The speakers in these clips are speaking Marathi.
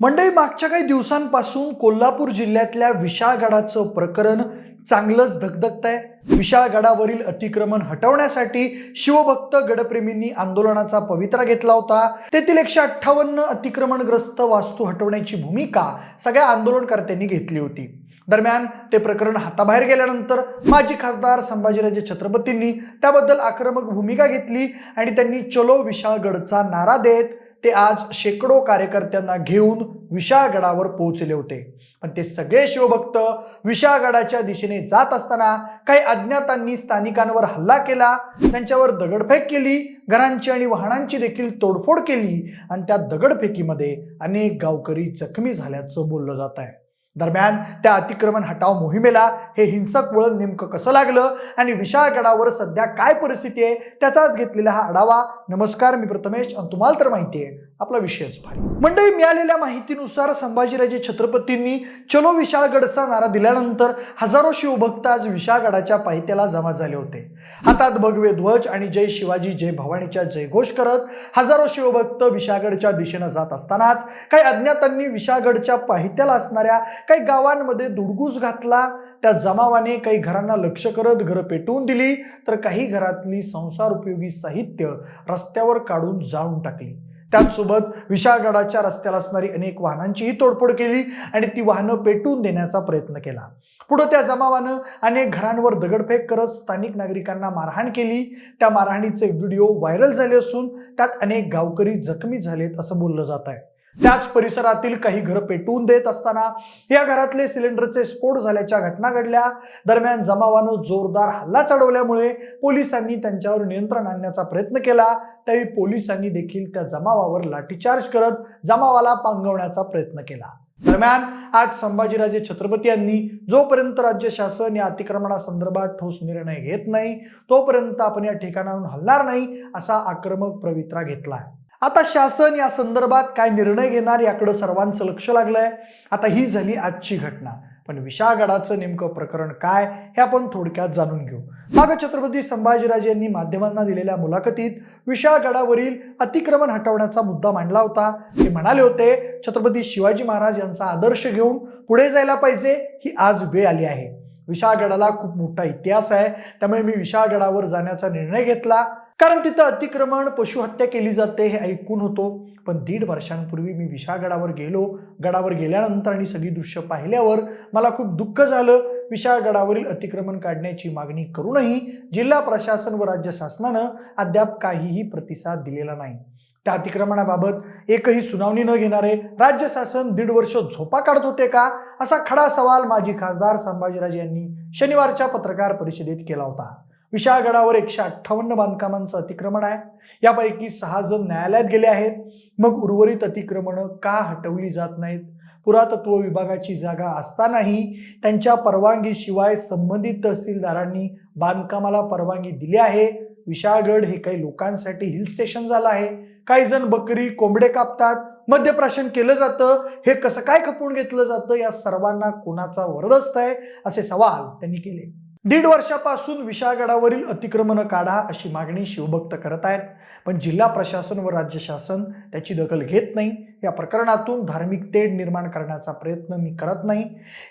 मंडळी मागच्या काही दिवसांपासून कोल्हापूर जिल्ह्यातल्या विशाळगडाचं प्रकरण चांगलंच धगधगत आहे विशाळगडावरील अतिक्रमण हटवण्यासाठी शिवभक्त गडप्रेमींनी आंदोलनाचा पवित्रा घेतला होता. तेथील एकशे अठ्ठावन्न अतिक्रमणग्रस्त वास्तू हटवण्याची भूमिका सगळ्या आंदोलनकर्त्यांनी घेतली होती. दरम्यान ते प्रकरण हाताबाहेर गेल्यानंतर माजी खासदार संभाजीराजे छत्रपतींनी त्याबद्दल आक्रमक भूमिका घेतली आणि त्यांनी चलो विशाळगडचा नारा देत ते आज शेकडो कार्यकर्त्यांना घेऊन विशाळगडावर पोहोचले होते. पण ते सगळे शिवभक्त विशाळगडाच्या दिशेने जात असताना काही अज्ञातांनी स्थानिकांवर हल्ला केला त्यांच्यावर दगडफेक केली घरांची आणि वाहनांची देखील तोडफोड केली आणि त्या दगडफेकीमध्ये अनेक गावकरी जखमी झाल्याचं बोललं जात आहे दरम्यान त्या अतिक्रमण हटाव मोहिमेला हे हिंसक वळण नेमकं कसं लागलं आणि विशाळगडावर सध्या काय परिस्थिती आहे त्याचाच घेतलेला हा आढावा. नमस्कार मी प्रथमेश आणि तुम्हाला तर माहिती आहे. आपला विषयच भारी. मंडळी मिळालेल्या माहितीनुसार संभाजीराजे छत्रपतींनी चलो विशाळगडचा नारा दिल्यानंतर हजारो शिवभक्त आज विशाळगडाच्या पायथ्याला जमा झाले होते. हातात भगवे ध्वज आणि जय शिवाजी जय भवानीच्या जयघोष करत हजारो शिवभक्त विशाळगडच्या दिशेनं जात असतानाच काही अज्ञातांनी विशाळगडच्या पायथ्याला असणाऱ्या काही गावांमध्ये दुडगूस घातला. त्या जमावाने काही घरांना लक्ष करत घरं पेटवून दिली तर काही घरातली संसार उपयोगी साहित्य रस्त्यावर काढून जाळून टाकली. त्याचसोबत विशाळगडाच्या रस्त्याला असणारी अनेक वाहनांचीही तोडफोड केली आणि ती वाहनं पेटवून देण्याचा प्रयत्न केला. पुढं त्या जमावानं अनेक घरांवर दगडफेक करत स्थानिक नागरिकांना मारहाण केली. त्या मारहाणीचे व्हिडिओ व्हायरल झाले असून त्यात अनेक गावकरी जखमी झालेत असं बोललं जात आहे त्याच परिसरातील काही घरं पेटवून देत असताना या घरातले सिलेंडरचे स्फोट झाल्याच्या घटना घडल्या. दरम्यान जमावानं जोरदार हल्ला चढवल्यामुळे पोलिसांनी त्यांच्यावर नियंत्रण आणण्याचा प्रयत्न केला. त्यावेळी पोलिसांनी देखील त्या जमावावर लाठीचार्ज करत जमावाला पांगवण्याचा प्रयत्न केला. दरम्यान आज संभाजीराजे छत्रपती यांनी जोपर्यंत राज्य शासन या अतिक्रमणासंदर्भात ठोस निर्णय घेत नाही तोपर्यंत आपण या ठिकाणाहून हलणार नाही असा आक्रमक पवित्रा घेतला आता शासन या संदर्भात काय निर्णय घेणार याकडं सर्वांचं लक्ष लागलंय. आता ही झाली आजची घटना. पण विशाळगडाचं नेमकं प्रकरण काय हे आपण थोडक्यात जाणून घेऊ. माग छत्रपती संभाजीराजे यांनी माध्यमांना दिलेल्या मुलाखतीत विशाळगडावरील अतिक्रमण हटवण्याचा मुद्दा मांडला होता. ते म्हणाले होते छत्रपती शिवाजी महाराज यांचा आदर्श घेऊन पुढे जायला पाहिजे ही आज वेळ आली आहे. विशाळगडाला खूप मोठा इतिहास आहे. त्यामुळे मी विशाळगडावर जाण्याचा निर्णय घेतला. कारण तिथं अतिक्रमण पशुहत्या केली जाते हे ऐकून होतो. पण दीड वर्षांपूर्वी मी विशाळगडावर गेलो. गडावर गेल्यानंतर आणि सगळी दृश्य पाहिल्यावर मला खूप दुःख झालं. विशाळगडावरील अतिक्रमण काढण्याची मागणी करूनही जिल्हा प्रशासन व राज्य शासनानं अद्याप काहीही प्रतिसाद दिलेला नाही. त्या अतिक्रमणाबाबत एकही सुनावणी न घेणारे राज्य शासन दीड वर्ष झोपा काढत होते का? असा खडा सवाल माजी खासदार संभाजीराजे यांनी शनिवारच्या पत्रकार परिषदेत केला होता. विशाळगडावर एकशे अठ्ठावन्न बांधकामांचं अतिक्रमण आहे. यापैकी सहा जण न्यायालयात गेले आहेत. मग उर्वरित अतिक्रमणं का हटवली जात नाहीत? पुरातत्व विभागाची जागा असतानाही त्यांच्या परवानगीशिवाय संबंधित तहसीलदारांनी बांधकामाला परवानगी दिली आहे. विशाळगड हे काही लोकांसाठी हिल स्टेशन झालं आहे. काही जण बकरी कोंबडे कापतात. मद्यप्राशन केलं जातं. हे कसं काय खपवून घेतलं जातं? या सर्वांना कोणाचा वरदस्त आहे? असे सवाल त्यांनी केले. दीड वर्षापासून विशाळगडावरील अतिक्रमण काढा अशी मागणी शिवभक्त करत आहेत. पण जिल्हा प्रशासन व राज्य शासन त्याची दखल घेत नाही. या प्रकरणातून धार्मिक तेढ निर्माण करण्याचा प्रयत्न मी करत नाही.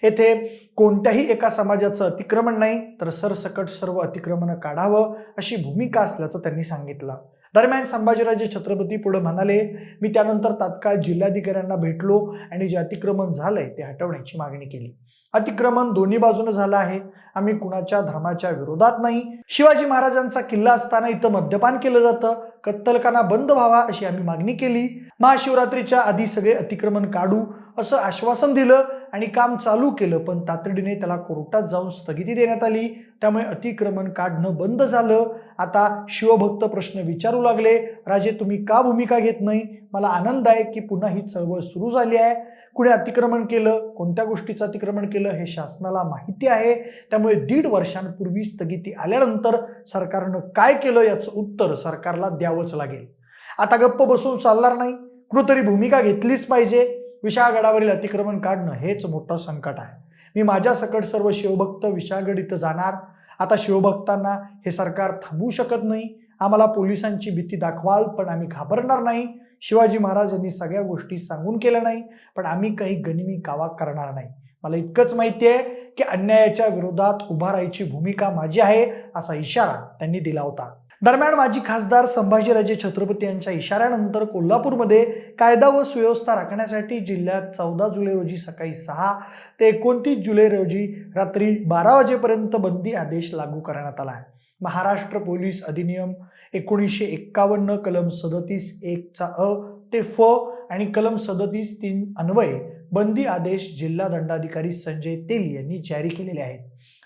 येथे कोणत्याही एका समाजाचं अतिक्रमण नाही तर सरसकट सर्व अतिक्रमण काढावं अशी भूमिका असल्याचं त्यांनी सांगितलं. दरम्यान संभाजीराजे छत्रपती पुढे म्हणाले मी त्यानंतर तात्काळ जिल्हाधिकाऱ्यांना भेटलो आणि जे अतिक्रमण झालंय ते हटवण्याची मागणी केली. अतिक्रमण दोन्ही बाजूने झालं आहे. आम्ही कुणाच्या धर्माच्या विरोधात नाही. शिवाजी महाराजांचा किल्ला असताना इथं मद्यपान केलं जातं. कत्तलखाना बंद व्हावा अशी आम्ही मागणी केली. महाशिवरात्रीच्या आधी सगळे अतिक्रमण काढू असं आश्वासन दिलं. आणि काम चालू केलं पण तातडीने त्याला कोर्टात जाऊन स्थगिती देण्यात आली. त्यामुळे अतिक्रमण काढणं बंद झालं. आता शिवभक्त प्रश्न विचारू लागले. राजे तुम्ही का भूमिका घेत नाही? मला आनंद आहे की पुन्हा ही चळवळ सुरू झाली आहे. कुणी अतिक्रमण केलं? कोणत्या गोष्टीचं अतिक्रमण केलं? हे शासनाला माहिती आहे. त्यामुळे दीड वर्षांपूर्वी स्थगिती आल्यानंतर सरकारनं काय केलं याचं उत्तर सरकारला द्यावंच लागेल. आता गप्प बसून चालणार नाही. कुठंतरी भूमिका घेतलीच पाहिजे. विशाळगडावरील अतिक्रमण काढणं हेच मोठं संकट आहे. मी माझ्या सकट सर्व शिवभक्त विशाळगड इथं जाणार. आता शिवभक्तांना हे सरकार थांबवू शकत नाही. आम्हाला पोलिसांची भीती दाखवाल पण आम्ही घाबरणार नाही. शिवाजी महाराजांनी सगळ्या गोष्टी सांगून केल्या नाही पण आम्ही काही गनिमी कावा करणार नाही. मला इतकंच माहिती आहे की अन्यायाच्या विरोधात उभा राहायची भूमिका माझी आहे असा इशारा त्यांनी दिला होता. दरम्यान माजी खासदार संभाजीराजे छत्रपती यांच्या इशाऱ्यानंतर कोल्हापूरमध्ये कायदा व सुव्यवस्था राखण्यासाठी जिल्ह्यात चौदा जुलै रोजी सकाळी सहा ते एकोणतीस जुलै रोजी रात्री बारा वाजेपर्यंत बंदी आदेश लागू करण्यात आला आहे. महाराष्ट्र पोलीस अधिनियम एकोणीसशे एक्कावन्न कलम सदतीस एकचा अ ते फ आणि कलम सदतीस तीन अन्वये बंदी आदेश जिल्हा दंडाधिकारी संजय तेली यांनी जारी केलेले आहेत.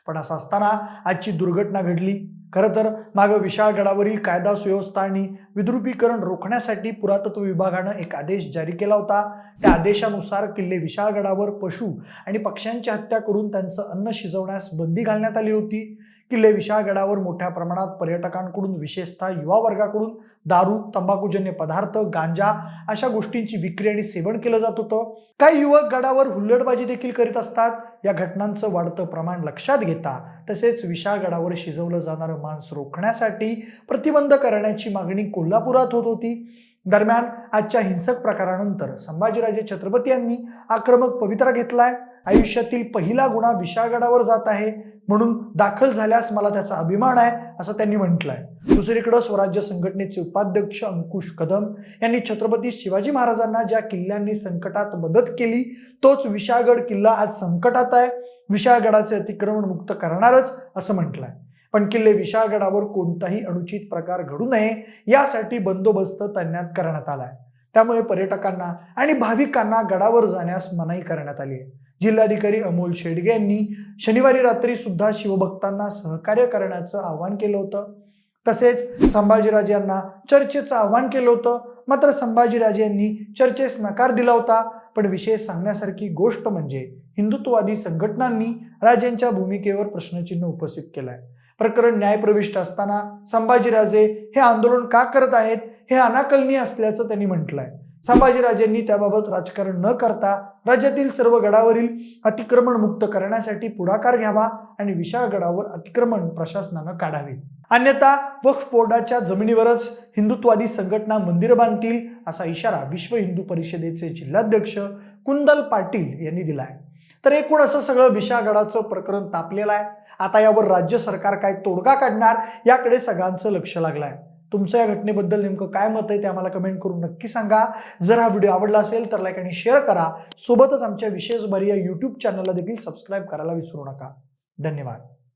पण असं असताना आजची दुर्घटना घडली. खरं तर मागं विशाळगडावरील कायदा सुव्यवस्था आणि विद्रुपीकरण रोखण्यासाठी पुरातत्व विभागानं एक आदेश जारी केला होता. त्या आदेशानुसार किल्ले विशाळगडावर पशु आणि पक्ष्यांची हत्या करून त्यांचं अन्न शिजवण्यास बंदी घालण्यात आली होती. किल्ले विशाळगडावर मोठ्या प्रमाणात पर्यटकांकडून विशेषतः युवा वर्गाकडून दारू तंबाखूजन्य पदार्थ गांजा अशा गोष्टींची विक्री आणि सेवन केलं जात होतं. काही युवक गडावर हुल्लडबाजी देखील करीत असतात. या घटनांचं वाढतं प्रमाण लक्षात घेता तसेच विशाळगडावर शिजवलं जाणारं मांस रोखण्यासाठी प्रतिबंध करण्याची मागणी कोल्हापुरात होत होती. दरम्यान आजच्या हिंसक प्रकारानंतर संभाजीराजे छत्रपती यांनी आक्रमक पवित्रा घेतलाय. आयुष्यातील पहिला गुन्हा विशाळगडावर जात आहे. म्हणून दाखल झाल्यास मला त्याचा अभिमान आहे असं त्यांनी म्हटलंय. दुसरीकडे स्वराज्य संघटनेचे उपाध्यक्ष अंकुश कदम यांनी छत्रपती शिवाजी महाराजांना ज्या किल्ल्यांनी संकटात मदत केली तोच विशाळगड किल्ला आज संकटात आहे. विशाळगडाचे अतिक्रमण मुक्त करणारच असं म्हटलंय. पण किल्ले विशाळगडावर कोणताही अनुचित प्रकार घडू नये यासाठी बंदोबस्त तैनात करण्यात आलाय. त्यामुळे पर्यटकांना आणि भाविकांना गडावर जाण्यास मनाई करण्यात आली आहे. जिल्हाधिकारी अमोल शेडगे यांनी शनिवारी रात्री सुद्धा शिवभक्तांना सहकार्य करण्याचं आवाहन केलं होतं. तसेच संभाजीराजे यांना चर्चेचं आवाहन केलं होतं. मात्र संभाजीराजे यांनी चर्चेस नकार दिला होता. पण विशेष सांगण्यासारखी गोष्ट म्हणजे हिंदुत्ववादी संघटनांनी राजेंच्या भूमिकेवर प्रश्नचिन्ह उपस्थित केलंय. प्रकरण न्यायप्रविष्ट असताना संभाजीराजे हे आंदोलन का करत आहेत हे अनाकलनीय असल्याचं त्यांनी म्हटलंय. संभाजीराजेंनी त्याबाबत राजकारण न करता राज्यातील सर्व गडावरील अतिक्रमण मुक्त करण्यासाठी पुढाकार घ्यावा आणि विशाळगडावर अतिक्रमण प्रशासनानं काढावे. अन्यथा वक्फ बोर्डाच्या जमिनीवरच हिंदुत्वादी संघटना मंदिर बांधतील असा इशारा विश्व हिंदू परिषदेचे जिल्हाध्यक्ष कुंदल पाटील यांनी दिलाय. तर एकूण असं सगळं विशाळगडाचं प्रकरण तापलेलं आहे. आता यावर राज्य सरकार काय तोडगा काढणार याकडे सगळ्यांचं लक्ष लागलं आहे तुमचं या घटनेबद्दल नेमकं काय मत आहे ते आम्हाला कमेंट करून नक्की सांगा. जर हा व्हिडिओ आवडला असेल तर लाईक आणि शेअर करा. सोबतच आमच्या विशेष बरी या यूट्यूब चॅनलला देखील सबस्क्राईब करायला विसरू नका. धन्यवाद.